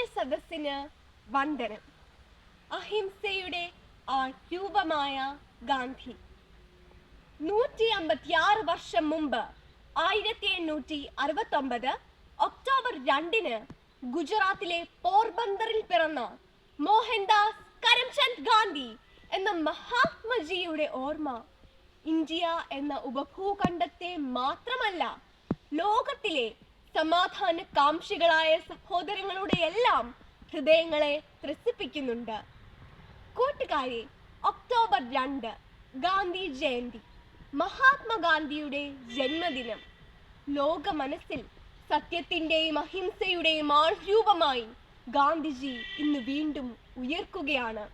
മാന്യ സദസ്സിന് വന്ദനം. അഹിംസയുടെ ആ രൂപമായ ഗാന്ധി. നൂറ്റി അമ്പത്തിയാറ് വർഷം മുമ്പ് ആയിരത്തി എണ്ണൂറ്റി അറുപത്തി ഒമ്പത് ഒക്ടോബർ രണ്ടിന് ഗുജറാത്തിലെ പോർബന്തറിൽ പിറന്ന മോഹൻദാസ് കരംചന്ദ് ഗാന്ധി എന്ന മഹാത്മജിയുടെ ഓർമ്മ ഇന്ത്യ എന്ന ഉപഭൂഖണ്ഡത്തെ മാത്രമല്ല ലോകത്തിലെ സമാധാന കാംക്ഷികളായ സഹോദരങ്ങളുടെ എല്ലാം ഹൃദയങ്ങളെ ത്രസിപ്പിക്കുന്നുണ്ട്. കൂട്ടുകാരെ ഒക്ടോബർ രണ്ട് ഗാന്ധി ജയന്തി മഹാത്മാഗാന്ധിയുടെ ജന്മദിനം. ലോക മനസ്സിൽ സത്യത്തിന്റെയും അഹിംസയുടെയും ആൾരൂപമായി ഗാന്ധിജി ഇന്ന് വീണ്ടും ഉയർക്കുകയാണ്.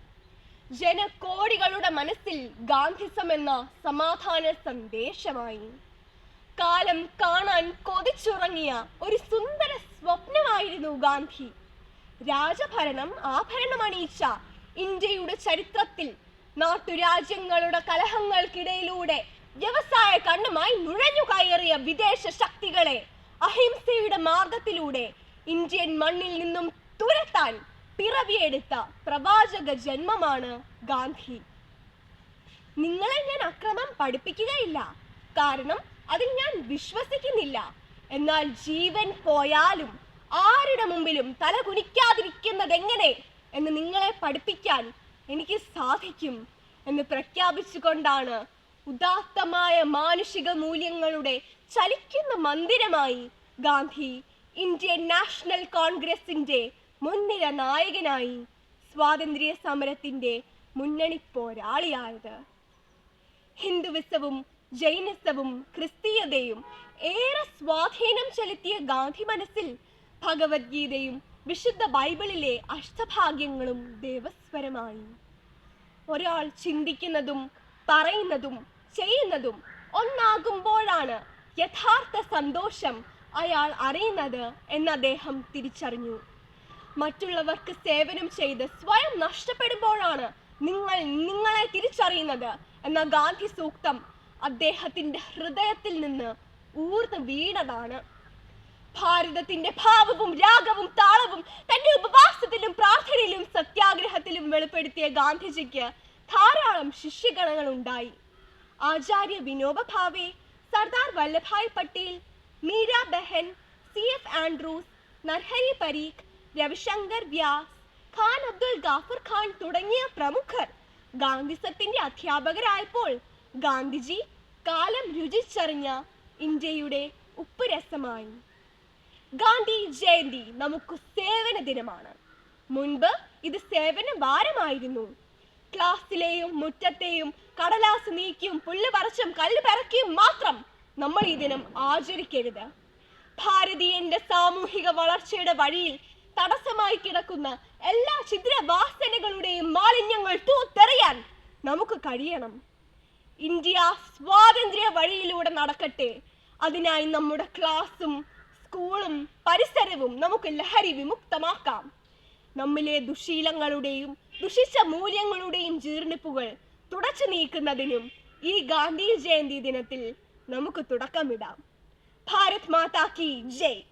ജനകോടികളുടെ മനസ്സിൽ ഗാന്ധിസം എന്ന സമാധാന സന്ദേശമായി. കാലം കാണാൻ കൊതിച്ചുറങ്ങിയ ഒരു സുന്ദര സ്വപ്നമായിരുന്നു ഗാന്ധി. രാജഭരണം ആഭരണമണിയിച്ച ഇന്ത്യയുടെ ചരിത്രത്തിൽ നാട്ടുരാജ്യങ്ങളുടെ കലഹങ്ങൾക്കിടയിലൂടെ വ്യവസായ കണ്ണുമായി നുഴഞ്ഞു കയറിയ വിദേശ ശക്തികളെ അഹിംസയുടെ മാർഗത്തിലൂടെ ഇന്ത്യൻ മണ്ണിൽ നിന്നും തുരത്താൻ പിറവിയെടുത്ത പ്രവാചക ജന്മമാണ് ഗാന്ധി. നിങ്ങളെ ഞാൻ അക്രമം പഠിപ്പിക്കുകയില്ല. കാരണം അതിൽ ഞാൻ വിശ്വസിക്കുന്നില്ല. എന്നാൽ ജീവൻ പോയാലും ആരുടെ മുമ്പിലും തല കുനിക്കാതിരിക്കുന്നത് എങ്ങനെ എന്ന് നിങ്ങളെ പഠിപ്പിക്കാൻ എനിക്ക് സാധിക്കും എന്ന് പ്രഖ്യാപിച്ചുകൊണ്ടാണ് ഉദാത്തമായ മാനുഷിക മൂല്യങ്ങളുടെ ചലിക്കുന്ന മന്ദിരമായി ഗാന്ധി ഇന്ത്യൻ നാഷണൽ കോൺഗ്രസിന്റെ മുൻനിര നായകനായി സ്വാതന്ത്ര്യ സമരത്തിന്റെ മുന്നണി പോരാളിയായത്. ഹിന്ദുവിസവും ജൈനിസവും ക്രിസ്തീയതയും ഏറെ സ്വാധീനം ചെലുത്തിയ ഗാന്ധി മനസ്സിൽ ഭഗവത്ഗീതയും വിശുദ്ധ ബൈബിളിലെ അഷ്ടഭാഗ്യങ്ങളും ദേവസ്വരമായി. ഒരാൾ ചിന്തിക്കുന്നതും പറയുന്നതും ചെയ്യുന്നതും ഒന്നാകുമ്പോഴാണ് യഥാർത്ഥ സന്തോഷം അയാൾ അറിയുന്നത് എന്ന് അദ്ദേഹം തിരിച്ചറിഞ്ഞു. മറ്റുള്ളവർക്ക് സേവനം ചെയ്ത് സ്വയം നഷ്ടപ്പെടുമ്പോഴാണ് നിങ്ങൾ നിങ്ങളെ തിരിച്ചറിയുന്നത് എന്ന ഗാന്ധി സൂക്തം അദ്ദേഹത്തിന്റെ ഹൃദയത്തിൽ നിന്ന് ഊർന്ന് വീണതാണ്. ഭാരതത്തിന്റെ ഭാവവും രാഗവും താളവും തന്റെ ഉപവാസത്തിലും പ്രാർത്ഥനയിലും സത്യാഗ്രഹത്തിലും വെളിപ്പെടുത്തിയ ഗാന്ധിജിക്ക് ധാരാളം ശിഷ്യഗണങ്ങൾ ഉണ്ടായി Acharya Vinoba Bhave Sardar Vallabhbhai Patel Meera Behn C F Andrews Narhari Parikh Ravishankar Vyas Khan Abdul Ghaffar Khan തുടങ്ങിയ പ്രമുഖർ ഗാന്ധിസത്തിന്റെ അധ്യാപകരായപ്പോൾ ഗാന്ധിജി കാലം രുചിച്ചറിഞ്ഞ ഇന്ത്യയുടെ ഉപ്പുരസമായി. ഗാന്ധി ജയന്തി നമുക്ക് സേവന ദിനമാണ്. മുൻപ് ഇത് സേവന വാരമായിരുന്നു. ക്ലാസ്സിലെയും മുറ്റത്തെയും കടലാസ് നീക്കിയും പുല്ല് പറിച്ചും കല്ല് പിറക്കിയും മാത്രം നമ്മൾ ഈ ദിനം ആചരിക്കരുത്. ഭാരതീയന്റെ സാമൂഹിക വളർച്ചയുടെ വഴിയിൽ തടസ്സമായി കിടക്കുന്ന എല്ലാ ഛിദ്രവാസനകളുടെയും മാലിന്യങ്ങൾ തൂത്തെറിയാൻ നമുക്ക് കഴിയണം. ഇന്ത്യ സ്വാതന്ത്ര്യ വഴിയിലൂടെ നടക്കട്ടെ. അതിനായി നമ്മുടെ ക്ലാസ്സും സ്കൂളും പരിസരവും നമുക്ക് ലഹരി വിമുക്തമാക്കാം. നമ്മിലെ ദുശീലങ്ങളുടെയും ദുഷിച്ച മൂല്യങ്ങളുടെയും ജീർണിപ്പുകൾ തുടച്ചു നീക്കുന്നതിനും ഈ ഗാന്ധി ജയന്തി ദിനത്തിൽ നമുക്ക് തുടക്കമിടാം. ഭാരത് മാതാ കി ജയ്.